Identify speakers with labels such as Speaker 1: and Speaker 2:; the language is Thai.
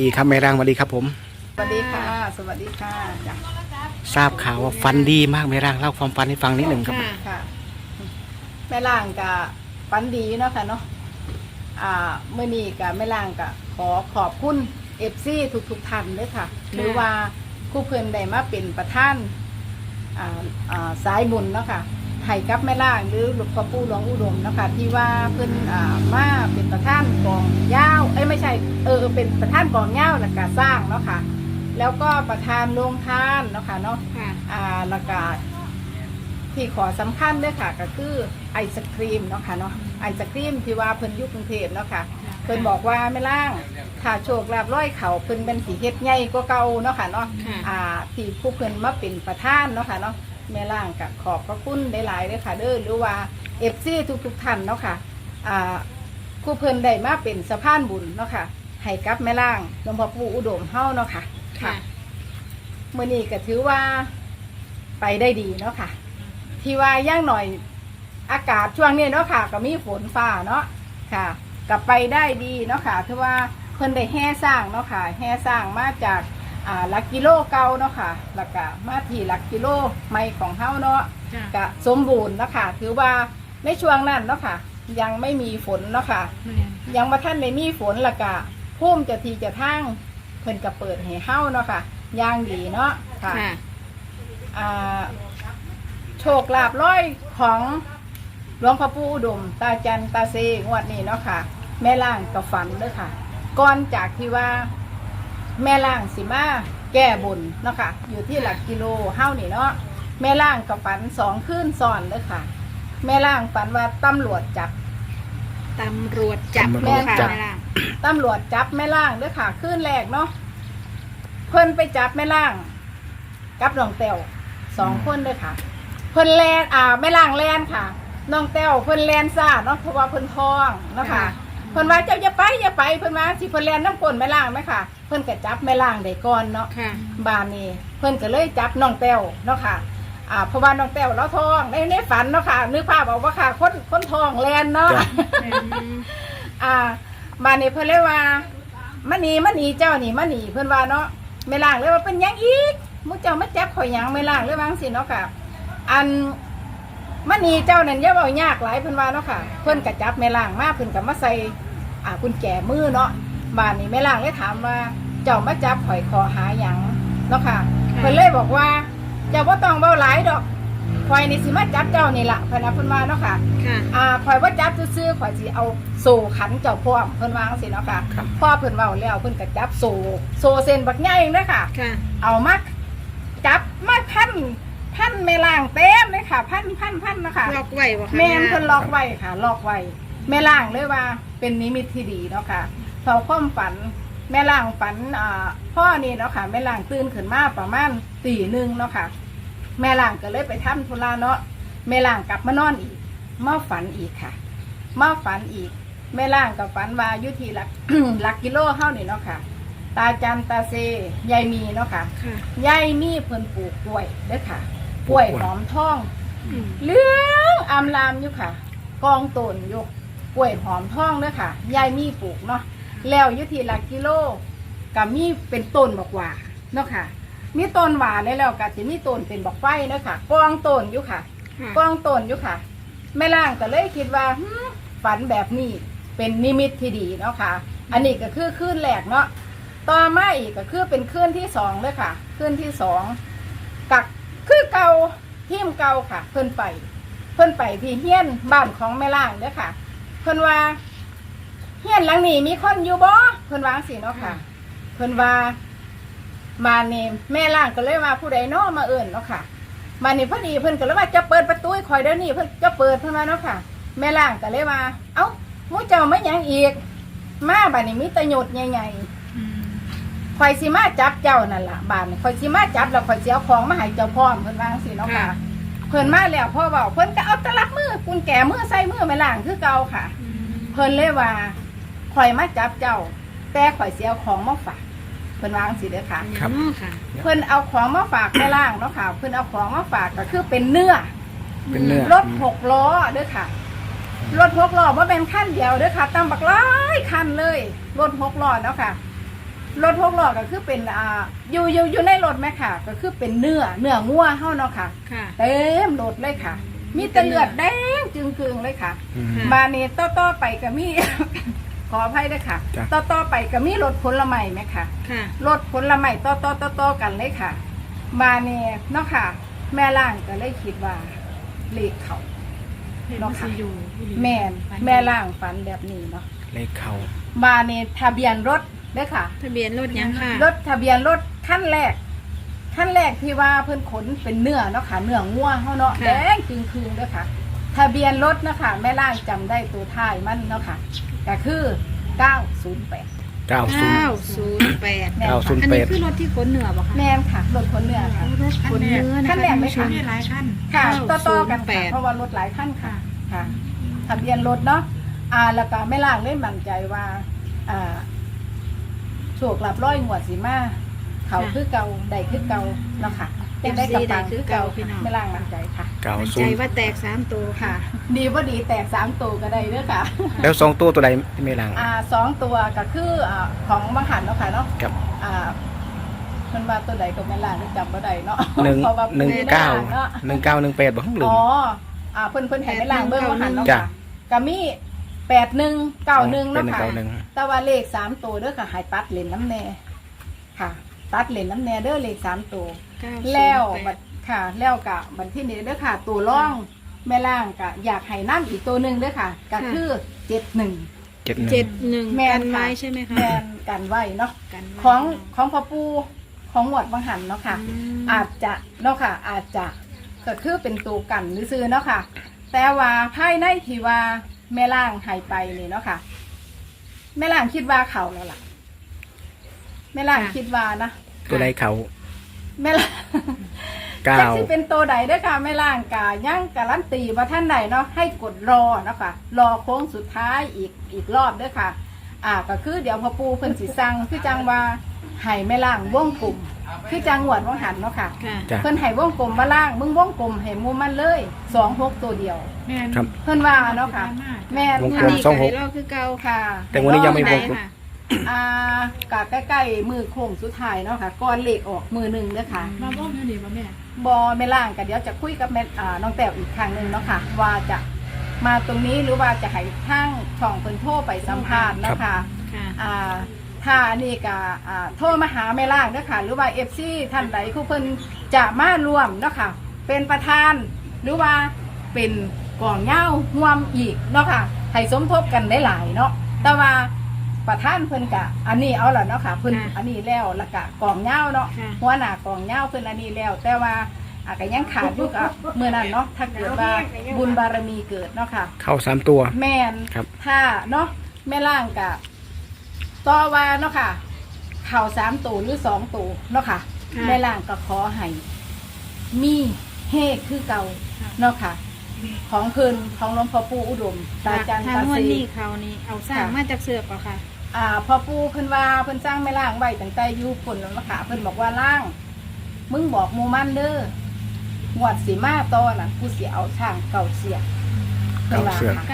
Speaker 1: ดีครับแม่ร่างสวัสดีครับผม
Speaker 2: สวัสดีค่ะ สวัสดีค่ะจ้ะ
Speaker 1: ทราบข่าวว่าฟันดีมากแม่ร่างเล่าความฟันให้ฟังนิดหนึ่งครับ
Speaker 3: ค่ะ
Speaker 2: ค่ะ แม่ล่างกับปันดีเนาะค่ะเนาะ อ่าเมื่อนี้กับแม่ล่างกับขอขอบคุณเอฟซีทุกทุกๆท่านด้วยค่ะ หรือว่าผู้เพิ่นได้มาเป็นประธานอ่าอ่าสายบุญเนาะค่ะ ไห้กับแม่ล่างหรือหลวงพ่อปู่หลวงอุดมเนาะค่ะที่ว่าเพิ่นอ่ามาเป็นประธานกองยาวเอ้ยไม่ใช่เออเป็นประธานกองยาวแล้วก็สร้างเนาะค่ะแล้วก็ประธานโรงทานเนาะค่ะเนาะ
Speaker 3: ค่ะ
Speaker 2: อ่าแล้วก็ที่ขอสำคัญด้วยค่ะก็คือไอศครีมเนาะค่ะเนาะไอศครีมที่ว่าเพิ่นอยุคกรุงเทพเนาะค่ะเพิ่นบอกว่าไม่ล่างถ้าโชคลาภร้อยเขาเพิ่นเป็นสีเฮ็ดใหญ่กว่าเก่าเนาะค่ะเนาะ
Speaker 3: ค่ะ
Speaker 2: อ่าที่ผู้เพิ่นมาเป็นประธานเนาะค่ะเนาะ แม่ล่างก็ขอบพระคุณได้หลายๆเลยค่ะ เด้อหรือว่าเอฟซีทุกๆท่านเนาะค่ะอ่าผู้เพิ่นได้มาเป็นสะพานบุญเนาะค่ะให้กับแม่ล่างหลวงพ่อปู่อุดมเฮาเนาะค่ะ
Speaker 3: ค่ะ
Speaker 2: มื่อนี้ก็ถือว่าไปได้ดีเนาะค่ะ ที่ว่าย่างหน่อยอากาศช่วงนี้เนาะค่ะ ก็มีฝนฟ้าเนาะค่ะก็ไปได้ดีเนาะค่ะถือว่าเพิ่นได้แห่สร้างเนาะค่ะ แห่สร้างมาจาก อ่าหลักกิโลเก่าเนาะค่ะแล้วก็มาที่หลักกิโลใหม่ของเฮาเนาะ
Speaker 3: ค่ะ
Speaker 2: ก็สมบูรณ์เนาะค่ะถือว่าในช่วงนั้นเนาะค่ะ ยังไม่มีฝนเนาะค่ะยังมาท่านได้มีฝนและกะพุ่มจะทีจะทั้งเพิ่นก็เปิดให้เฮ้าเนาะค่ะย่างดีเนาะค่ะ
Speaker 3: ค่ะ
Speaker 2: อ่าโชคลาภร้อยของหลวงพ่อปู่อุดม ตาจันตาเซงวดนี้เนาะค่ะ แม่ล่างกับฝันเด้อค่ะ ก่อนจากที่ว่า แม่ล่างสิมาแก้บนเนาะค่ะอยู่ที่หลักกิโลเฮ้านี่เนาะแม่ล่างกับฝันสองคืนซ้อนเด้อค่ะ แม่ล่างฝันว่าตำรวจจับ
Speaker 3: ตำรวจจับ
Speaker 1: ตำรวจ
Speaker 3: ลูกค่ะ
Speaker 1: จับ
Speaker 3: แม่ล่าง
Speaker 2: ตำรวจจับแม่ล่างด้วยค่ะขึ้นแรกเนาะเพิ่นไปจับแม่ล่าง กับน้องเต้วสองคนด้วยค่ะ เพิ่นแลนอ่าแม่ล่างแลนค่ะน้องเต้วเพิ่นแลนซ่าเนาะเพราะว่าเพิ่นท้องเนาะค่ะ เพิ่นว่าเจ้าอย่าไปอย่าไปเพิ่นว่าสิเพิ่นแลนน้ำกลนแม่ล่างไหมค่ะ เพิ่นก็จับแม่ล่างได้ก่อนเนาะ
Speaker 3: ค่ะ
Speaker 2: บานนี้เพิ่นก็เลยจับน้องเต้วเนาะค่ะอ่าเพราะว่าน้องเต้วเราท้องในในฝันเนาะค่ะนึกภาพออกว่าค่ะคนคนท้องแลนเนาะ
Speaker 1: จ้ะ
Speaker 3: อืม
Speaker 2: อ่ามาเนี่เพิ่นเลยว่ามันนีมันนีเจ้านี่มันนีเพิ่นว่าเนาะไม่ล่างเลยว่าเป็นหยังอีกมุเจ้ามาจับข่อยหยังไม่ล่างเลยว่าจังสิเนาะค่ะ อันมันนีเจ้านั่นอย่าเว้ายากหลายเพิ่นว่าเนาะค่ะ เพิ่นก็จับไม่ล่างมาเพิ่นก็มาใส่อ่ากุญแจมือเนาะ บ้านนี้ไม่ล่างเลยถามว่า เจ้ามาจับข่อยคอหาหยังเนาะค่ะเพิ่นเลยบอกว่า เจ้าบ่ต้องเว้าหลายดอกข่อยนี่สิมาจับเจ้านี่ล่ะเพิ่นน่ะเพิ่นว่าเนาะค่ะ
Speaker 3: ค่ะ
Speaker 2: อ่าข่อยว่าจับซื่อๆข่อยสิเอาโซ่ขันเจ้าพ่อมเพิ่นวาจังสิเนาะค่ะ
Speaker 1: ครับ
Speaker 2: พ่อเพิ่นเว้าแล้วเพิ่นก็จับโซ่โซ่เส้นบักใหญ่เองเด้อค่ะ
Speaker 3: ค่ะ
Speaker 2: เอามาจับมาพันพันแม่ล่างเต็มเลยค่ะ พันพันพันนะคะ
Speaker 3: ล็อกไว้บ่คะ
Speaker 2: แม่น
Speaker 3: ล่าง
Speaker 2: เพิ่นล็อกไว้ค่ะล็อกไว้แม่ล่างเลยว่าเป็นนิมิตที่ดีเนาะค่ะ พอความฝัน แม่ล่างฝันอ่าพ่อนี่เนาะค่ะ แม่ล่างตื่นขึ้นมาประมาณตีหนึ่งเนาะค่ะ แม่ล่างก็เลยไปทำธุระเนาะแม่ล่างกลับมานอนอีกมาฝันอีกค่ะมาฝันอีก แม่ล่างกับฝันว่าอยุทีหลักหลักกิโลเฮานี่เนาะค่ะ ตาจันตาเซยายมีเนาะค่ะ
Speaker 3: ค่ะ
Speaker 2: ยายมีเพิ่นปลูกกล้วยเด้อค่ะกล้วยหอมทอง
Speaker 3: อืม
Speaker 2: เหลืองอามลามอยู่ค่ะ กองต้นอยู่กล้วยหอมทองเด้อค่ะยายมีปลูกเนาะ แล้วอยุทีหลักกิโลกับมีเป็นต้นบอกหว่าเนาะค่ะ มีต้นหวานแล้วแล้วก็จะมีต้นเป็นบอกไฟเนาะค่ะกองต้นอยู่ค่ะ
Speaker 3: ค่ะ
Speaker 2: กองต้นอยู่ค่ะ แม่ล่างก็เลยคิดว่าหืมฝันแบบนี้เป็นนิมิตที่ดีเนาะค่ะ อันนี้ก็คือคืนแรกเนาะต่อมาอีกก็คือเป็นคืนที่สองเลยค่ะคืนที่สองกักคือเก่าทีมเก่าค่ะ เพิ่นไป เพิ่นไปที่เฮียนบ้านของแม่ล่างเด้อค่ะ เพิ่นว่า เฮียนหลังนี้มีคนอยู่บ่เพิ่นวาจังสิเนาะค่ะ เพิ่นว่ามาเนมแม่ล่างก็เลยว่าผู้ใดเนาะมาเอิ่นเนาะค่ะ มานี่พอดีเพิ่นก็เลยว่าจะเปิดประตูให้คอยเดี๋ยวนี้เพิ่นจะเปิดเพิ่นว่าเนาะค่ะ แม่ล่างก็เลยว่า เอ้าหมูเจ้าไม่ยังอีก มาบัดนี้มีแตะหยดใหญ่
Speaker 3: อืม
Speaker 2: ๆคอยสิมาจับเจ้านั่นล่ะบาดนี้คอยสิมาจับแล้วคอยสิเอาของมาให้เจ้าพร้อมเพิ่นว่าจังซี่เนาะค่ะ เพิ่นมาแล้วพ่อเว้าเพิ่นก็เอาตลับมือกุญแจมือใส่มือแม่ล่างคือเก่าค่ะ
Speaker 3: อืม
Speaker 2: เพิ่นเลยว่า คอยมาจับเจ้า แต่คอยสิเอาของมาฝากเพิ่นวาจังสิเด้อค่ะ
Speaker 1: ครับ
Speaker 3: อืมค่ะ
Speaker 2: เพิ่นเอาของมาฝากแม่ล่างเนาะค่ะ เพิ่นเอาของมาฝากก็คือเป็นเนื้อ
Speaker 1: เป็นเนื้อ
Speaker 2: รถหกล้อเด้อค่ะ รถหกล้อว่าเป็นขั้นเดียวเด้อค่ะตั้งบักหลายคันเลย รถหกล้อเนาะค่ะ รถหกล้อก็คือเป็นอ่าอยู่อยู่อยู่ในรถไหมค่ะ ก็คือเป็นเนื้อเนื้องัวเฮาเนาะค่ะ
Speaker 3: ค่ะ
Speaker 2: เต็มรถเลยค่ะ มีแต่เลือดแดงจึงคืงเลยค่ะ
Speaker 1: อืม
Speaker 3: ค่ะ
Speaker 2: บานนี้ต่อต่อๆไปก็มี ขออภัยด้วยค่ะ
Speaker 1: จ้ะ
Speaker 2: ต่อต่อๆไปก็มีรถผลไม้ไหมค่ะ
Speaker 3: ค่ะ
Speaker 2: รถผลไม้ต่อต่อต่อต่อๆกันเลยค่ะบานนี้เนาะค่ะ แม่ล่างก็เลยคิดว่าเลขเขาเนาะค่ะแม่นแม่ล่างฝันแบบนี้เนาะ
Speaker 1: เลขเขา
Speaker 2: บานนี้ทะเบียนรถเด้อค่ะ
Speaker 3: ทะเบียนรถยังค่ะ
Speaker 2: รถทะเบียนรถขั้นแรกขั้นแรกที่ว่าเพิ่นขนเป็นเนื้อเนาะค่ะเนื้องัวเฮาเนาะ
Speaker 3: ค่ะ
Speaker 2: แดงจึงคืนเด้อค่ะ ทะเบียนรถนะคะแม่ล่างจำได้ตัวท้ายมันเนาะค่ะ ก็คือ 908
Speaker 1: เก้าศูนย์
Speaker 3: เก้าศูนย์แปด
Speaker 2: แม่น
Speaker 1: เก้าศูนย์
Speaker 3: อัน
Speaker 1: แป
Speaker 3: นี้
Speaker 1: ด
Speaker 3: คือรถที่ขนเหนือป่ะคะ
Speaker 2: แม่นค่ะรถขนเนื้อค่ะ
Speaker 3: รถขนเนื้อนะคะ
Speaker 2: ขั้นแรกไหมคะ
Speaker 3: ท่านผู้ช
Speaker 4: หลายขั้น
Speaker 2: ค่ะ
Speaker 3: 908
Speaker 2: ต่อๆกันค่ะเพราะว่ารถหลายขั้นค่ะค่ะทะเบียนรถเนาะอ่าแล้วก็แม่ล่างเล่นมั่นใจว่าอ่าโชคลับร้อยงวดสีมา เขาคือเก่าใดคือเก่าเนาะค่ะเป็นได้กับตังคือเก่าค่ะแม่ล่างมั่นใจค่ะ
Speaker 1: เก้า
Speaker 3: มั่น
Speaker 1: ศู
Speaker 3: ใจ
Speaker 1: นย์
Speaker 3: ว่าแตกสามตัว
Speaker 2: ค่ะ ดีว่าดีแตกสามตัวก็ได้เด้อค่ะ
Speaker 1: แล้วสองตัวตัวใดไม่ลัง
Speaker 2: อ่าสองตัวก็คืออ่าของบังหันเนาะค่ะเนาะ
Speaker 1: กับ
Speaker 2: อ่าเพิ่นว่าตัวใดก็แม่ล่างจำบ่ได้เนาะ
Speaker 1: หนึ่ง
Speaker 2: พระว่
Speaker 1: หนึ่ง
Speaker 2: พิ่
Speaker 1: เก้า
Speaker 2: แม่ล่งเนาะ
Speaker 1: หนึ่งเก้าหนึ่งแปดบอกข้างหลื
Speaker 2: อ๋
Speaker 1: ม
Speaker 2: ออ่าเพิ่นเพิ่นให้แม่ล่างเบิ่งบังหันเนาะ
Speaker 1: จ้ะ
Speaker 2: ค่ะก็มีแปดหนึ่งเก้าหนึ่ง
Speaker 1: เป็น
Speaker 2: เนาะ
Speaker 1: หนึ่ง
Speaker 2: ค่ะ
Speaker 1: เก้าหนึ่ง
Speaker 2: แต่ว่าเลขสามตัวเด้อค่ะใหายตัดเลนน้ำแน่ค่ะ ตัดเลนน้ำแน่เด้อเลขสามตัว
Speaker 3: 908
Speaker 2: แล้วบัดค่ะ แล้วกะบัดที่นี้เด้อค่ะ ตัวร่องแม่ล่างกะอยากให้น้ำอีกตัวหนึ่งเด้อค่ะก็คือเจ็ดหนึ่ง
Speaker 1: เจ็ดหนึ่ง
Speaker 3: เจ็ดหนึ่ง
Speaker 2: แม่
Speaker 3: กันน
Speaker 2: ค่ะ
Speaker 3: ไว้ใช่ไหมคะ
Speaker 2: แมนกันไว้เนาะ
Speaker 3: กันไว้
Speaker 2: ของของพ่อปูของหมวดบางหันเนาะค่ะ
Speaker 3: อืม
Speaker 2: อาจจะเนาะค่ะ อาจจะก็คือเป็นตัวกันหรือซื้อเนาะค่ะ แต่ว่าภายในที่ว่าแม่ล่างหายไปนี่เนาะค่ะ แม่ล่างคิดว่าเขาแล้วล่ะ แม่ล่างคิดว่านะ
Speaker 1: ตัวใดเขา
Speaker 2: แม่ล่าง
Speaker 1: เก้า
Speaker 2: จักสิเป็นตัวใดเด้วยค่ะแม่ล่างกาย่างการันตีว่าท่านใดเนาะให้กดรอเนาะค่ะรอโค้งสุดท้ายอีกอีกรอบเด้วยค่ะ อ่าก็คือเดี๋ยวพอปูเพิ่นสิสั่งคือจังว่าให้แม่ล่างวงกลุ่มคือจังหวดวงหันเนาะค่ะ
Speaker 3: ค่ะ
Speaker 1: จ้ะ
Speaker 2: เพิ่นให้วงกลมมาล่างมึงวงกลมให้หมูมันเลยสองหกตัวเดียว
Speaker 4: แม่น
Speaker 1: ครับ
Speaker 2: เพิ่นว่าเนาะค่ะ แม่น
Speaker 1: วงก
Speaker 3: อัน
Speaker 1: ลม
Speaker 3: นี้
Speaker 1: ส
Speaker 3: ก็
Speaker 1: องห
Speaker 3: ให้
Speaker 1: ก
Speaker 3: รอบคือเก่า
Speaker 2: ค่ะ
Speaker 1: แต่วันนี้ยังไม่
Speaker 3: ไหน
Speaker 1: วงกลม
Speaker 3: ค่ะ
Speaker 2: อ่ากะใกล้ๆมือโค้งสุดท้ายเนาะค่ะก่อนเลขออกมือหนึ่งเด้อค่ะ
Speaker 4: มาบ้องอยู่นี่ป่ะแม่
Speaker 2: บอแม่ล่างกันเดี๋ยวจะคุยกับแม่อ่าน้องแต้วอีกครั้งหนึ่งเนาะค่ะว่าจะมาตรงนี้หรือว่าจะให้ทางช่องเพิ่นโทรไปสัมภาษณ์เนาะค่ะ
Speaker 3: ค่ะ
Speaker 2: อ่าถ้านี่ก็อ่าโทรมาหาแม่ล่างเด้อค่ะ หรือว่าเอฟซีท่านใดผู้เพิ่นจะมาร่วมเนาะค่ะ เป็นประธานหรือว่าเป็นกองเหย้าร่วมอีกเนาะค่ะให้สมทบกันได้หลายเนาะแต่ว่า ประธานเพิ่นกะ อันนี้เอาล่ะเนาะค่ะเพิ่น
Speaker 3: ค่ะ
Speaker 2: อันนี้แล้วและกะกองเหย้าเนาะ
Speaker 3: ค่ะ
Speaker 2: หัวหน้ากองเหย้าเพิ่นอันนี้แล้ว แต่ว่าอาก็ยังขาดอยู่กับเมื่อนั้นเนาะถ้าเกิดว่าบุญบารมีเกิดเนาะค่ะ
Speaker 1: เข้าสามตัว
Speaker 2: แม่น
Speaker 1: ครับ
Speaker 2: ถ้าเนาะแม่ล่างกับต่อว่าเนาะค่ะ เข่าสามตัวหรือสองตัวเนาะค่ะ
Speaker 3: ค่ะ
Speaker 2: แม่ล่างก็ขอให้มีเฮคือเก่าเนาะค่ะ ของเพิ่นของหลวงพ่อปู่อุดมตาจัน
Speaker 3: ทาง
Speaker 2: ตา
Speaker 3: วัน
Speaker 2: ซี
Speaker 3: นี้เขานี่เอาสร้าง
Speaker 2: ค่ะ
Speaker 3: มาจากเสือกเปล่าค่ะ
Speaker 2: อ่าพ่อปู่เพิ่นว่าเพิ่นสร้างไม่ล่างไว้ตั้งแต่อยู่ปุ่นแล้วเนาเพิ่นบอกว่าล่าง มึงบอกหมูมันเด้อหวดสีมาตอน่ะกูเสียเอาช่างเก่าเสียเว่า
Speaker 1: เก่าเสีย
Speaker 2: ค่ะ